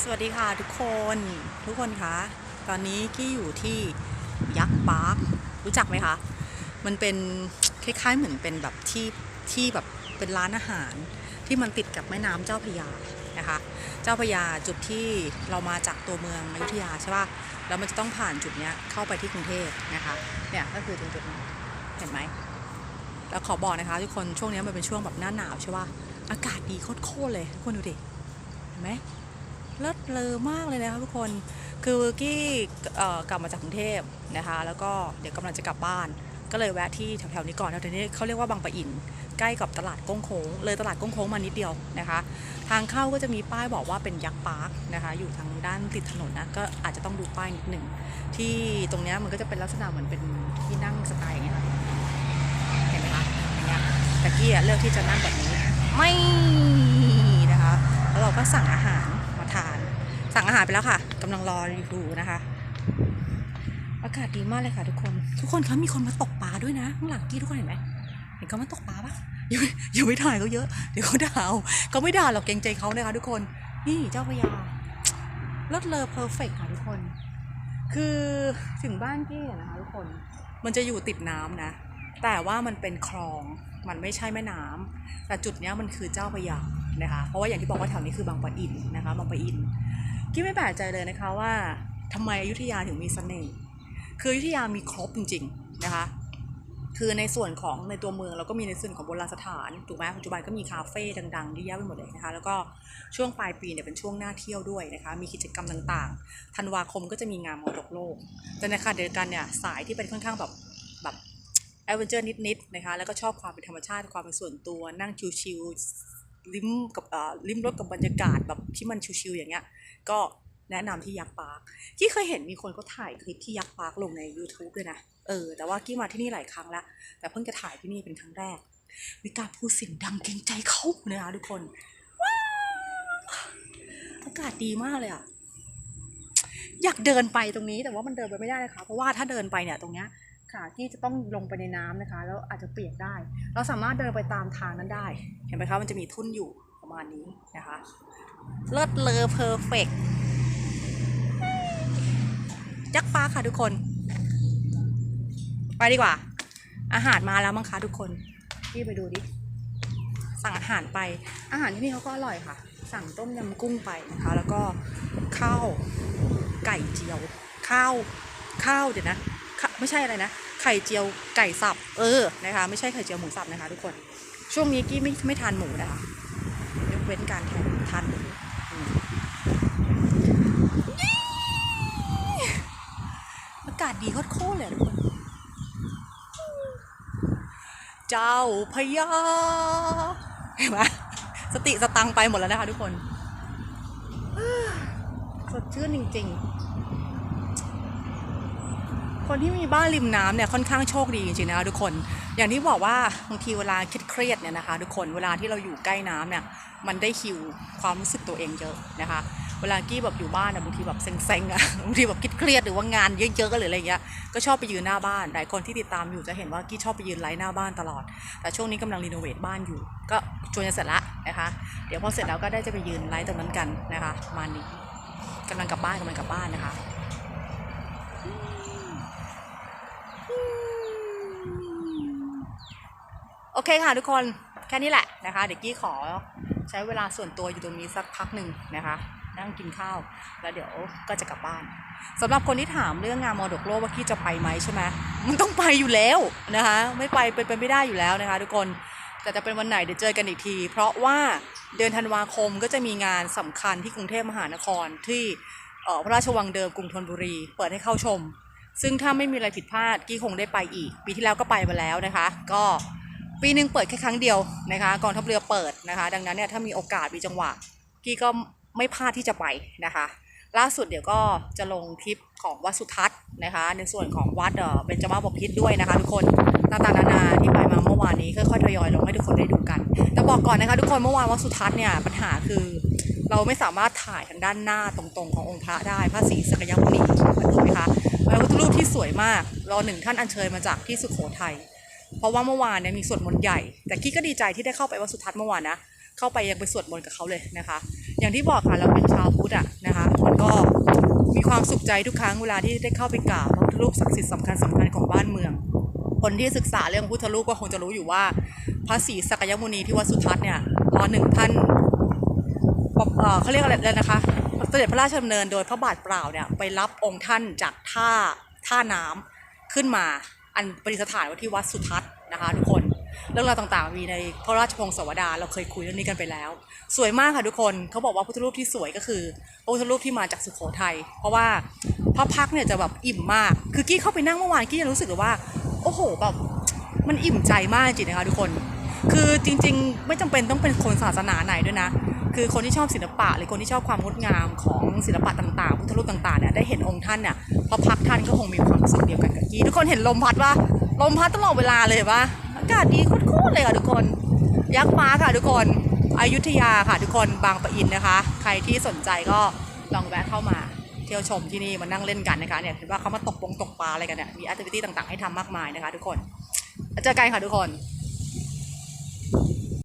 สวัสดีค่ะทุกคนทุกคนคะตอนนี้กี้อยู่ที่ยักษ์ปาร์ครู้จักไหมคะ มันเป็นคล้ายๆเหมือนเป็นแบบที่ที่แบบเป็นร้านอาหารที่มันติดกับแม่น้ำเจ้าพยานะคะ เจ้าพยาจุดที่เรามาจากตัวเมืองอยุธยาใช่ป่ะแล้วมันจะต้องผ่านจุดเนี้ยเข้าไปที่กรุงเทพนะคะเนี่ยก็คือตรงจุดนี้เห็นไหมแล้วขอบอกนะคะทุกคนช่วงนี้มันเป็นช่วงแบบหน้าหนาวใช่ป่ะอากาศดีโคตรๆเลยทุกคนดูดิเห็นไหม เลิศเลอมากเลยนะคะทุกคน คือกี้กลับมาจากกรุงเทพนะคะ แล้วก็เดี๋ยวกำลังจะกลับบ้าน ก็เลยแวะที่แถวๆนี้ก่อนแถวนี้เขาเรียกว่าบางปะอิน ใกล้กับตลาดก้งโค้ง เลยตลาดก้งโค้งมานิดเดียวนะคะ ทางเข้าก็จะมีป้ายบอกว่าเป็นยักษ์ปาร์คนะคะ อยู่ทางด้านติดถนนนะ ก็อาจจะต้องดูป้ายนิดหนึ่ง ที่ตรงนี้มันก็จะเป็นลักษณะเหมือนเป็นที่นั่งสไตล์อย่างเงี้ยเห็นไหมคะอย่างเงี้ยแต่กี้เลือกที่จะนั่งแบบนี้ ไม่นะคะ แล้วเราก็สั่งอาหาร สั่งอาหารไปแล้วค่ะกำลังรอรีวิวนะคะ อากาศดีมากเลยค่ะ ทุกคน ทุกคนคะมีคนมาตกปลาด้วยนะข้างหลังกี้ทุกคนเห็นไหมเห็นเขามาตกปลาปะอย่าอย่าไปถ่ายเขาเยอะเดี๋ยวเขาด่าเาเขาไม่ด่าหรอกเกรงใจเขานะคะทุกคนนี่เจ้าพยาเลิศเลอเพอร์เฟกค่ะทุกคน คือถึงบ้านกี้นะคะทุกคน มันจะอยู่ติดน้ำนะ แต่ว่ามันเป็นคลอง มันไม่ใช่แม่น้ำแต่จุดนี้มันคือเจ้าพยานะคะ เพราะว่าอย่างที่บอกว่าแถวนี้คือบางปะอินนะคะ บางปะอิน กี้ไม่แปลกใจเลยนะคะว่าทำไมอยุธยาถึงมีเสน่ห์คืออยุธยามีครบจริง ๆนะคะ คือในส่วนของในตัวเมืองเราก็มีในส่วนของโบราณสถานถูกไหมปัจจุบันก็มีคาเฟ่ดังๆที่แยะไปหมดเลยนะคะแล้วก็ช่วงปลายปีเนี่ยเป็นช่วงหน้าเที่ยวด้วยนะคะมีกิจกรรมต่างๆธันวาคมก็จะมีงานมรดกโลก แต่ในขณะเดียวกันเนี่ยสายที่เป็นค่อนข้างแบบแบบแอดเวนเจอร์นิดๆนะคะแล้วก็ชอบความเป็นธรรมชาติความเป็นส่วนตัวนั่งชิลๆลิ้มกับเอ่อลิ้มรสกับบรรยากาศแบบที่มันชิลๆอย่างเงี้ย ก็แนะนำที่ยักษ์ปาร์คกี้เคยเห็นมีคนเขาถ่ายคลิปที่ยักษ์ปาร์คลงใน YouTube ด้วยนะ เออ แต่ว่ากี้มาที่นี่หลายครั้งแล้ว แต่เพิ่งจะถ่ายที่นี่เป็นครั้งแรกมีการพูดเสียงดังเกรงใจเขานะคะทุกคนว้าวอากาศดีมากเลยอะอยากเดินไปตรงนี้แต่ว่ามันเดินไปไม่ได้นะคะ เพราะว่าถ้าเดินไปเนี่ยตรงเนี้ยขากี้จะต้องลงไปในน้ำนะคะ แล้วอาจจะเปียกได้ เราสามารถเดินไปตามทางนั้นได้ เห็นไหมคะมันจะมีทุ่นอยู่ มาณนี้นะคะเลิศเลอเพอร์เฟกยักษ์ฟ้าค่ะทุกคน ไปดีกว่า อาหารมาแล้วมั้งคะทุกคนพี่ไปดูดิ สั่งอาหารไป อาหารที่นี่เขาก็อร่อยค่ะ สั่งต้มยำกุ้งไปนะคะ แล้วก็ข้าวไก่เจียว ข้าวข้าวเดี๋ยวนะไม่ใช่อะไรนะ ไข่เจียวไก่สับ เออนะคะ ไม่ใช่ไข่เจียวหมูสับนะคะ ทุกคน ช่วงนี้กี้ไม่ไม่ทานหมูนะคะ เว้นการแทนทานหมูอืมอากาศดีโคตรๆเลยอะทุกคน เจ้าพญาเห็นไหมสติสตังค์ไปหมดแล้วนะคะทุกคนสดชื่นจริง ๆ คนที่มีบ้านริมน้ำเนี่ยค่อนข้างโชคดีจริงๆนะคะทุกคน อย่างที่บอกว่าบางทีเวลาคิดเครียดเนี่ยนะคะ ทุกคนเวลาที่เราอยู่ใกล้น้ำเนี่ยมันได้ฮิวความรู้สึกตัวเองเยอะนะคะ เวลากี้แบบอยู่บ้านอะบางทีแบบเซ็งๆอะบางทีแบบคิดเครียดหรือว่างานเยอะๆหรืออะไรเงี้ยก็ชอบไปยืนหน้าบ้านหลายคนที่ติดตามอยู่จะเห็นว่ากี้ชอบไปยืนไลฟ์หน้าบ้านตลอด แต่ช่วงนี้กำลังรีโนเวทบ้านอยู่ ก็จวนจะเสร็จละนะคะเดี๋ยวพอเสร็จแล้วก็ได้จะไปยืนไลฟ์ตรงนั้นกันนะคะมานี้กำลังกลับบ้านกำลังกลับบ้านนะคะ โอเคค่ะทุกคนแค่นี้แหละนะคะเดี๋ยวกี้ขอใช้เวลาส่วนตัวอยู่ตรงนี้สักพักหนึ่งนะคะนั่งกินข้าว แล้วเดี๋ยวก็จะกลับบ้านสำหรับคนที่ถามเรื่องงานมรดกโลกว่ากี้จะไปไหมใช่ไหมมันต้องไปอยู่แล้วนะคะ ไม่ไปเป็นไปไม่ได้อยู่แล้วนะคะ ทุกคนแต่จะเป็นวันไหนเดี๋ยวเจอกันอีกที เพราะว่าเดือนธันวาคมก็จะมีงานสำคัญที่กรุงเทพมหานครที่พระราชวังเดิมกรุงธนบุรี เปิดให้เข้าชม ซึ่งถ้าไม่มีอะไรผิดพลาดกี้คงได้ไปอีก ปีที่แล้วก็ไปมาแล้วนะคะ ก็ ปีหนึ่งเปิดแค่ครั้งเดียวนะคะกองทัพเรือเปิดนะคะ ดังนั้นเนี่ยถ้ามีโอกาสมีจังหวะกี้ก็ไม่พลาดที่จะไปนะคะ ล่าสุดเดี๋ยวก็จะลงคลิปของวัดสุทัศน์นะคะ ในส่วนของวัดเอ่อเบญจมาบพิตรด้วยนะคะทุกคนต่างๆนานาที่ไปมาเมื่อวานนี้ค่อยๆทยอยลงให้ทุกคนได้ดูกัน แต่บอกก่อนนะคะ ทุกคนเมื่อวานวัดสุทัศน์เนี่ยปัญหาคือเราไม่สามารถถ่ายทางด้านหน้าตรงๆขององค์พระได้พระศรีสกยมุนีถูกไหมคะพระพุทธรูปที่สวยมากรอหนึ่งท่านอัญเชิญมาจากที่สุโขทัย เพราะว่าเมื่อวานเนี่ยมีสวดมนต์ใหญ่ แต่กี้ก็ดีใจที่ได้เข้าไปวัดสุทัศน์เมื่อวานนะ เข้าไปยังไปสวดมนต์กับเขาเลยนะคะ อย่างที่บอกค่ะเราเป็นชาวพุทธอะนะคะมันก็มีความสุขใจทุกครั้งเวลาที่ได้เข้าไปกราบพระพุทธรูปศักดิ์สิทธิ์สำคัญสำคัญของบ้านเมือง คนที่ศึกษาเรื่องพุทธรูปก็คงจะรู้อยู่ว่าพระศรีสักยมุนีที่วัดสุทัศน์เนี่ยรอหนึ่งท่านเออเขาเรียกอะไรเลยนะคะเสด็จพระราชดำเนินโดยพระบาทเปล่าเนี่ยไปรับองค์ท่านจากท่าท่าน้ำขึ้นมา อันประดิษฐานไว้ที่วัดสุทัศน์นะคะทุกคน เรื่องราวต่างๆ มีในพระราชพงศาวดารเราเคยคุยเรื่องนี้กันไปแล้ว สวยมากค่ะทุกคนเขาบอกว่าพุทธรูปที่สวยก็คือพระพุทธรูปที่มาจากสุโขทัยเพราะว่าพระพักเนี่ยจะแบบอิ่มมาก คือกี้เข้าไปนั่งเมื่อวานกี้ยังรู้สึกเลยว่า โอ้โหแบบมันอิ่มใจมากจริงๆนะคะทุกคน คือจริง ๆ ไม่จำเป็นต้องเป็นคนศาสนาไหนด้วยนะ คือคนที่ชอบศิลปะหรือคนที่ชอบความงดงามของศิลปะต่างๆพุทธรูปต่างๆเนี่ยได้เห็นองค์ท่านเนี่ยพอพักท่านก็คงมีความรู้สึกเดียวกันกับกี้ทุกคนเห็นลมพัดว่าลมพัดตลอดเวลาเลยว่าอากาศดีโคตรๆเลยค่ะทุกคน ยักษ์ม้าค่ะทุกคนอยุธยาค่ะทุกคนบางปะอินนะคะ ใครที่สนใจก็ลองแวะเข้ามาเที่ยวชมที่นี่มานั่งเล่นกันนะคะเนี่ยเห็นว่าเขามาตกปงตกปลาอะไรกันเนี่ยมีแอคทิวิตี้ต่างๆให้ทำมากมายนะคะ ทุกคนเจอกันค่ะทุกคน